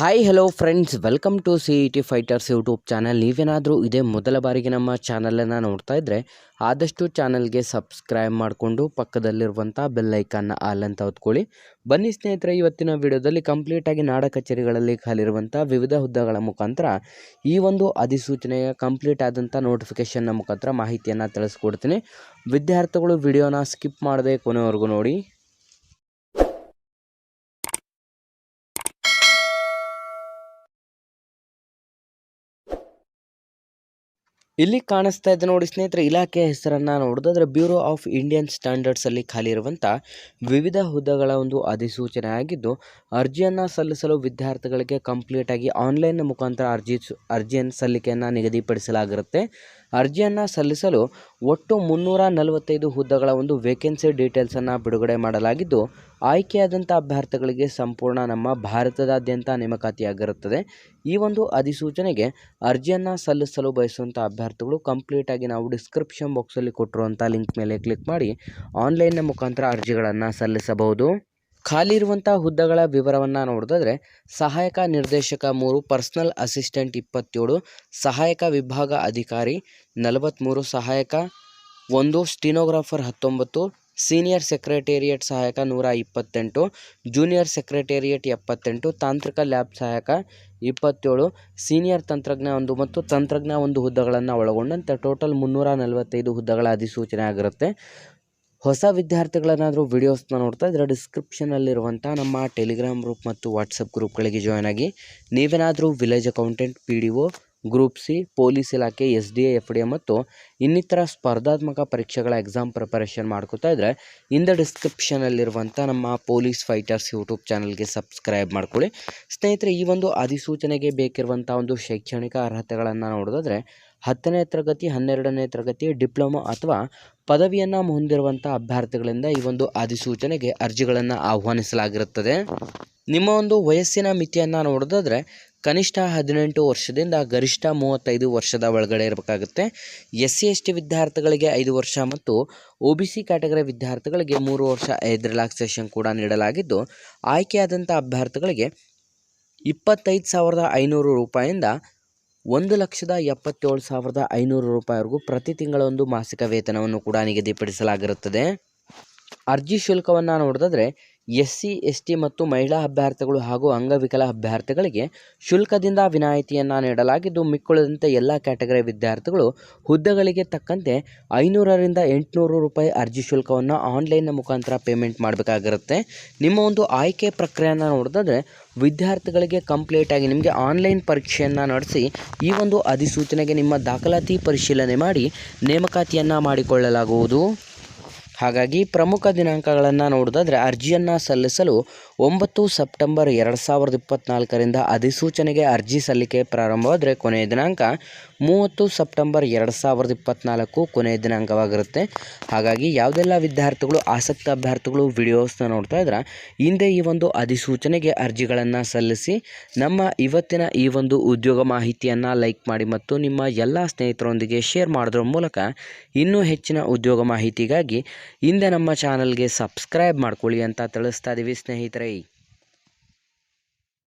Hi hello friends welcome to C E T fighters YouTube channel ನೀವೇನಾದರೂ ಇದೇ ಮೊದಲ ಬಾರಿಗೆ ನಮ್ಮ ಚಾನಲನ್ನು ನೋಡ್ತಾ ಇದ್ದರೆ ಆದಷ್ಟು ಚಾನಲ್ಗೆ ಸಬ್ಸ್ಕ್ರೈಬ್ ಮಾಡಿಕೊಂಡು ಪಕ್ಕದಲ್ಲಿರುವಂಥ ಬೆಲ್ ಐಕಾನ್ನ ಆಲ್ ಅಂತ ಹೊತ್ಕೊಳ್ಳಿ. ಬನ್ನಿ ಸ್ನೇಹಿತರೆ, ಇವತ್ತಿನ ವಿಡಿಯೋದಲ್ಲಿ ಕಂಪ್ಲೀಟಾಗಿ ನಾಡ ಕಚೇರಿಗಳಲ್ಲಿ ಖಾಲಿರುವಂಥ ವಿವಿಧ ಹುದ್ದೆಗಳ ಮುಖಾಂತರ ಈ ಒಂದು ಅಧಿಸೂಚನೆಯ ಕಂಪ್ಲೀಟ್ ಆದಂಥ ನೋಟಿಫಿಕೇಷನ್ನ ಮುಖಾಂತರ ಮಾಹಿತಿಯನ್ನು ತಿಳಿಸ್ಕೊಡ್ತೀನಿ. ವಿದ್ಯಾರ್ಥಿಗಳು ವಿಡಿಯೋನ ಸ್ಕಿಪ್ ಮಾಡದೆ ಕೊನೆವರೆಗೂ ನೋಡಿ. ಇಲ್ಲಿ ಕಾಣಿಸ್ತಾ ಇದೆ ನೋಡಿ ಸ್ನೇಹಿತರೆ, ಇಲಾಖೆಯ ಹೆಸರನ್ನು ನೋಡಿದ್ರೆ ಬ್ಯೂರೋ ಆಫ್ ಇಂಡಿಯನ್ ಸ್ಟ್ಯಾಂಡರ್ಡ್ಸಲ್ಲಿ ಖಾಲಿ ಇರುವಂಥ ವಿವಿಧ ಹುದ್ದೆಗಳ ಒಂದು ಅಧಿಸೂಚನೆ ಆಗಿದ್ದು ಅರ್ಜಿಯನ್ನು ಸಲ್ಲಿಸಲು ವಿದ್ಯಾರ್ಥಿಗಳಿಗೆ ಕಂಪ್ಲೀಟಾಗಿ ಆನ್ಲೈನ್ ಮುಖಾಂತರ ಅರ್ಜಿ ಅರ್ಜಿಯನ್ನು ಸಲ್ಲಿಕೆಯನ್ನು ನಿಗದಿಪಡಿಸಲಾಗಿರುತ್ತೆ. ಅರ್ಜಿಯನ್ನು ಸಲ್ಲಿಸಲು ಒಟ್ಟು ಮುನ್ನೂರ ನಲವತ್ತೈದು ಹುದ್ದೆಗಳ ಒಂದು ವೇಕೆನ್ಸಿ ಡೀಟೇಲ್ಸನ್ನು ಬಿಡುಗಡೆ ಮಾಡಲಾಗಿದ್ದು ಆಯ್ಕೆಯಾದಂಥ ಅಭ್ಯರ್ಥಿಗಳಿಗೆ ಸಂಪೂರ್ಣ ನಮ್ಮ ಭಾರತದಾದ್ಯಂತ ನೇಮಕಾತಿಯಾಗಿರುತ್ತದೆ. ಈ ಒಂದು ಅಧಿಸೂಚನೆಗೆ ಅರ್ಜಿಯನ್ನು ಸಲ್ಲಿಸಲು ಬಯಸುವಂಥ ಅಭ್ಯರ್ಥಿಗಳು ಕಂಪ್ಲೀಟಾಗಿ ನಾವು ಡಿಸ್ಕ್ರಿಪ್ಷನ್ ಬಾಕ್ಸಲ್ಲಿ ಕೊಟ್ಟಿರುವಂಥ ಲಿಂಕ್ ಮೇಲೆ ಕ್ಲಿಕ್ ಮಾಡಿ ಆನ್ಲೈನ್ನ ಮುಖಾಂತರ ಅರ್ಜಿಗಳನ್ನು ಸಲ್ಲಿಸಬಹುದು. ಖಾಲಿ ಇರುವಂಥ ಹುದ್ದೆಗಳ ವಿವರವನ್ನು ನೋಡಿದ್ರೆ ಸಹಾಯಕ ನಿರ್ದೇಶಕ ಮೂರು, ಪರ್ಸನಲ್ ಅಸಿಸ್ಟೆಂಟ್ ಇಪ್ಪತ್ತೇಳು, ಸಹಾಯಕ ವಿಭಾಗ ಅಧಿಕಾರಿ ನಲವತ್ತ್ಮೂರು ಸಹಾಯಕ ಒಂದು, ಸ್ಟಿನೋಗ್ರಾಫರ್ ಹತ್ತೊಂಬತ್ತು, ಸೀನಿಯರ್ ಸೆಕ್ರೆಟೇರಿಯೇಟ್ ಸಹಾಯಕ ನೂರ ಇಪ್ಪತ್ತೆಂಟು, ಜೂನಿಯರ್ ಸೆಕ್ರೆಟೇರಿಯೇಟ್ ಎಪ್ಪತ್ತೆಂಟು, ತಾಂತ್ರಿಕ ಲ್ಯಾಬ್ ಸಹಾಯಕ ಇಪ್ಪತ್ತೇಳು, ಸೀನಿಯರ್ ತಂತ್ರಜ್ಞ ಒಂದು ಮತ್ತು ತಂತ್ರಜ್ಞ ಒಂದು ಹುದ್ದೆಗಳನ್ನು ಒಳಗೊಂಡಂತೆ ಟೋಟಲ್ ಮುನ್ನೂರ ನಲವತ್ತೈದು ಹುದ್ದೆಗಳ ಅಧಿಸೂಚನೆ ಆಗಿರುತ್ತೆ. ಹೊಸ ವಿದ್ಯಾರ್ಥಿಗಳೇನಾದರೂ ವಿಡಿಯೋಸ್ನ ನೋಡ್ತಾ ಇದ್ದರೆ ಡಿಸ್ಕ್ರಿಪ್ಷನಲ್ಲಿರುವಂಥ ನಮ್ಮ ಟೆಲಿಗ್ರಾಮ್ ಗ್ರೂಪ್ ಮತ್ತು ವಾಟ್ಸಪ್ ಗ್ರೂಪ್ಗಳಿಗೆ ಜಾಯ್ನ್ ಆಗಿ ನೀವೇನಾದರೂ village accountant P D O group C police ಇಲಾಖೆ S D F D A ಮತ್ತು ಇನ್ನಿತರ ಸ್ಪರ್ಧಾತ್ಮಕ ಪರೀಕ್ಷೆಗಳ ಎಕ್ಸಾಮ್ ಪ್ರಿಪರೇಷನ್ ಮಾಡ್ಕೋತಾ ಇದ್ದರೆ ಇಂದ ಡಿಸ್ಕ್ರಿಪ್ಷನಲ್ಲಿರುವಂಥ ನಮ್ಮ ಪೊಲೀಸ್ ಫೈಟರ್ಸ್ ಯೂಟ್ಯೂಬ್ ಚಾನಲ್ಗೆ ಸಬ್ಸ್ಕ್ರೈಬ್ ಮಾಡ್ಕೊಳ್ಳಿ. ಸ್ನೇಹಿತರೆ, ಈ ಒಂದು ಅಧಿಸೂಚನೆಗೆ ಬೇಕಿರುವಂಥ ಒಂದು ಶೈಕ್ಷಣಿಕ ಅರ್ಹತೆಗಳನ್ನು ನೋಡೋದಾದರೆ ಹತ್ತನೇ ತರಗತಿ, ಹನ್ನೆರಡನೇ ತರಗತಿ, ಡಿಪ್ಲೊಮಾ ಅಥವಾ ಪದವಿಯನ್ನು ಹೊಂದಿರುವಂಥ ಅಭ್ಯರ್ಥಿಗಳಿಂದ ಈ ಒಂದು ಅಧಿಸೂಚನೆಗೆ ಅರ್ಜಿಗಳನ್ನು ಆಹ್ವಾನಿಸಲಾಗಿರುತ್ತದೆ. ನಿಮ್ಮ ಒಂದು ವಯಸ್ಸಿನ ಮಿತಿಯನ್ನು ನೋಡೋದಾದರೆ, ಕನಿಷ್ಠ ಹದಿನೆಂಟು ವರ್ಷದಿಂದ ಗರಿಷ್ಠ ಮೂವತ್ತೈದು ವರ್ಷದ ಒಳಗಡೆ ಇರಬೇಕಾಗುತ್ತೆ. ಎಸ್ ಸಿ ಎಸ್ ಟಿ ವಿದ್ಯಾರ್ಥಿಗಳಿಗೆ ಐದು ವರ್ಷ ಮತ್ತು ಒ ಬಿ ಸಿ ಕ್ಯಾಟಗರಿ ವಿದ್ಯಾರ್ಥಿಗಳಿಗೆ ಮೂರು ವರ್ಷ ಐದು ರಿಲ್ಯಾಕ್ಸೇಷನ್ ಕೂಡ ನೀಡಲಾಗಿದ್ದು ಆಯ್ಕೆಯಾದಂಥ ಅಭ್ಯರ್ಥಿಗಳಿಗೆ ಇಪ್ಪತ್ತೈದು ಸಾವಿರದ ಐನೂರು ರೂಪಾಯಿಂದ ಒಂದು ಲಕ್ಷದ ಎಪ್ಪತ್ತೇಳು ಸಾವಿರದ ಐನೂರು ರೂಪಾಯಿವರೆಗೂ ಪ್ರತಿ ತಿಂಗಳ ಒಂದು ಮಾಸಿಕ ವೇತನವನ್ನು ಕೂಡ ನಿಗದಿಪಡಿಸಲಾಗಿರುತ್ತದೆ. ಅರ್ಜಿ ಶುಲ್ಕವನ್ನು ನೋಡಿದ್ರೆ ಎಸ್ ಸಿ ಎಸ್ ಟಿ ಮತ್ತು ಮಹಿಳಾ ಅಭ್ಯರ್ಥಿಗಳು ಹಾಗೂ ಅಂಗವಿಕಲ ಅಭ್ಯರ್ಥಿಗಳಿಗೆ ಶುಲ್ಕದಿಂದ ವಿನಾಯಿತಿಯನ್ನು ನೀಡಲಾಗಿದ್ದು, ಮಿಕ್ಕುಳಿದಂತೆ ಎಲ್ಲ ಕ್ಯಾಟಗರಿ ವಿದ್ಯಾರ್ಥಿಗಳು ಹುದ್ದೆಗಳಿಗೆ ತಕ್ಕಂತೆ ಐನೂರರಿಂದ ಎಂಟುನೂರು ರೂಪಾಯಿ ಅರ್ಜಿ ಶುಲ್ಕವನ್ನು ಆನ್ಲೈನ್ನ ಮುಖಾಂತರ ಪೇಮೆಂಟ್ ಮಾಡಬೇಕಾಗಿರುತ್ತೆ. ನಿಮ್ಮ ಒಂದು ಆಯ್ಕೆ ಪ್ರಕ್ರಿಯೆಯನ್ನು ನೋಡಿದ್ರೆ ವಿದ್ಯಾರ್ಥಿಗಳಿಗೆ ಕಂಪ್ಲೀಟಾಗಿ ನಿಮಗೆ ಆನ್ಲೈನ್ ಪರೀಕ್ಷೆಯನ್ನು ನಡೆಸಿ ಈ ಒಂದು ಅಧಿಸೂಚನೆಗೆ ನಿಮ್ಮ ದಾಖಲಾತಿ ಪರಿಶೀಲನೆ ಮಾಡಿ ನೇಮಕಾತಿಯನ್ನು ಮಾಡಿಕೊಳ್ಳಲಾಗುವುದು. ಹಾಗಾಗಿ ಪ್ರಮುಖ ದಿನಾಂಕಗಳನ್ನು ನೋಡೋದಾದರೆ ಅರ್ಜಿಯನ್ನು ಸಲ್ಲಿಸಲು ಒಂಬತ್ತು ಸೆಪ್ಟೆಂಬರ್ ಎರಡು ಸಾವಿರದ ಇಪ್ಪತ್ತ್ನಾಲ್ಕರಿಂದ ಅಧಿಸೂಚನೆಗೆ ಅರ್ಜಿ ಸಲ್ಲಿಕೆ ಪ್ರಾರಂಭವಾದರೆ ಕೊನೆಯ ದಿನಾಂಕ ಮೂವತ್ತು ಸೆಪ್ಟೆಂಬರ್ ಎರಡು ಸಾವಿರದ ಇಪ್ಪತ್ತ್ನಾಲ್ಕು ಕೊನೆಯ ದಿನಾಂಕವಾಗಿರುತ್ತೆ. ಹಾಗಾಗಿ ಯಾವುದೆಲ್ಲ ವಿದ್ಯಾರ್ಥಿಗಳು, ಆಸಕ್ತ ಅಭ್ಯರ್ಥಿಗಳು ವಿಡಿಯೋಸ್ನ ನೋಡ್ತಾ ಇದ್ರೆ, ಹಿಂದೆ ಈ ಒಂದು ಅಧಿಸೂಚನೆಗೆ ಅರ್ಜಿಗಳನ್ನು ಸಲ್ಲಿಸಿ ನಮ್ಮ ಇವತ್ತಿನ ಈ ಒಂದು ಉದ್ಯೋಗ ಮಾಹಿತಿಯನ್ನು ಲೈಕ್ ಮಾಡಿ ಮತ್ತು ನಿಮ್ಮ ಎಲ್ಲ ಸ್ನೇಹಿತರೊಂದಿಗೆ ಶೇರ್ ಮಾಡೋದ್ರ ಮೂಲಕ ಇನ್ನೂ ಹೆಚ್ಚಿನ ಉದ್ಯೋಗ ಮಾಹಿತಿಗಾಗಿ ಹಿಂದೆ ನಮ್ಮ ಚಾನಲ್ಗೆ ಸಬ್ಸ್ಕ್ರೈಬ್ ಮಾಡ್ಕೊಳ್ಳಿ ಅಂತ ತಿಳಿಸ್ತಾ ಇದ್ದೀವಿ ಸ್ನೇಹಿತರೆ.